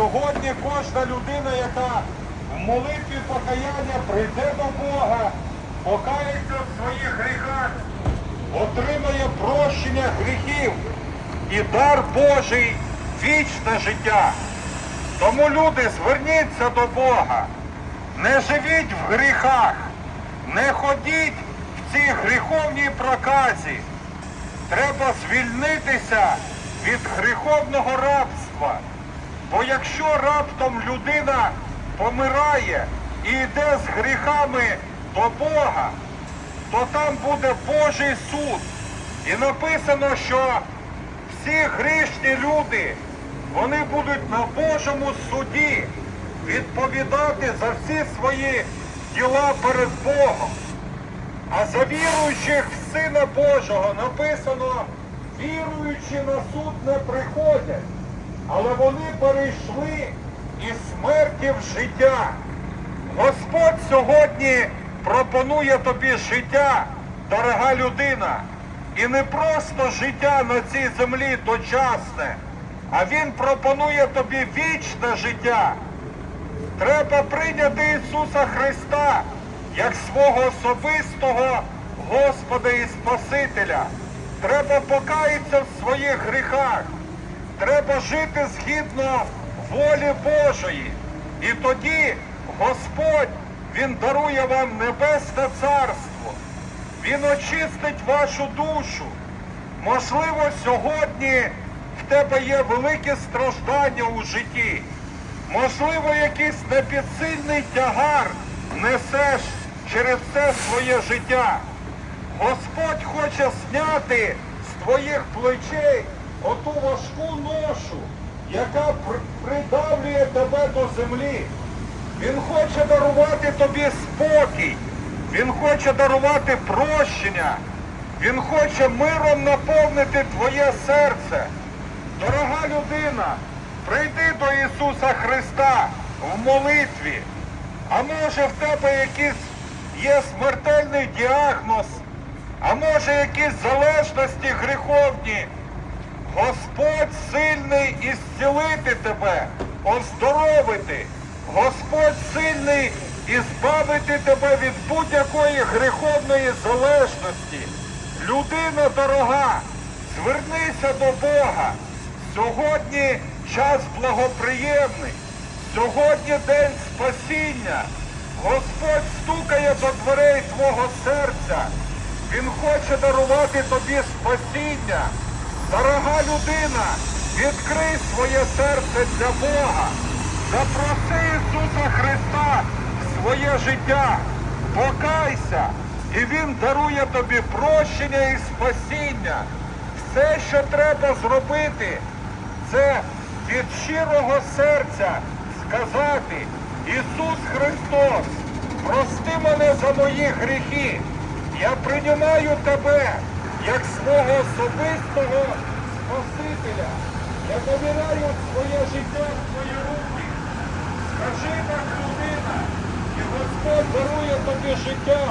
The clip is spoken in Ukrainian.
сьогодні кожна людина, яка в молитві покаяння прийде до Бога, покається в своїх гріхах, отримає прощення гріхів і дар Божий вічне життя. Тому люди, зверніться до Бога, не живіть в гріхах, не ходіть в цій гріховній проказі. Треба звільнитися від гріховного рабства. Бо якщо раптом людина помирає і йде з гріхами до Бога, то там буде Божий суд. І написано, що всі грішні люди, вони будуть на Божому суді відповідати за всі свої діла перед Богом. А за віруючих в Сина Божого написано, віруючі на суд не приходять, але вони перейшли із смерті в життя. Господь сьогодні пропонує тобі життя, дорога людина, і не просто життя на цій землі дочасне, а Він пропонує тобі вічне життя. Треба прийняти Ісуса Христа як свого особистого Господа і Спасителя. Треба покаятися в своїх гріхах. Треба жити згідно волі Божої. І тоді Господь Він дарує вам небесне царство. Він очистить вашу душу. Можливо, сьогодні в тебе є велике страждання у житті. Можливо, якийсь непідсильний тягар несеш через це своє життя. Господь хоче зняти з твоїх плечей оту важку ношу, яка придавлює тебе до землі. Він хоче дарувати тобі спокій. Він хоче дарувати прощення. Він хоче миром наповнити твоє серце. Дорога людина, прийди до Ісуса Христа в молитві. А може в тебе якийсь є смертельний діагноз, а може якісь залежності гріховні. Господь сильний ісцілити тебе, оздоровити. Господь сильний ізбавити тебе від будь-якої гріховної залежності. Людина дорога, звернися до Бога. Сьогодні час благоприємний. Сьогодні день спасіння. Господь стукає до дверей твого серця. Він хоче дарувати тобі спасіння. Дорога людина, відкрий своє серце для Бога. Запроси Ісуса Христа в своє життя. Покайся, і Він дарує тобі прощення і спасіння. Все, що треба зробити, це від щирого серця сказати, Ісус Христос, прости мене за мої гріхи. Я приймаю тебе як свого особистого Спасителя. Я довіряю своє життя в твої руки. Скажи так, людина, і Господь дарує тобі життя.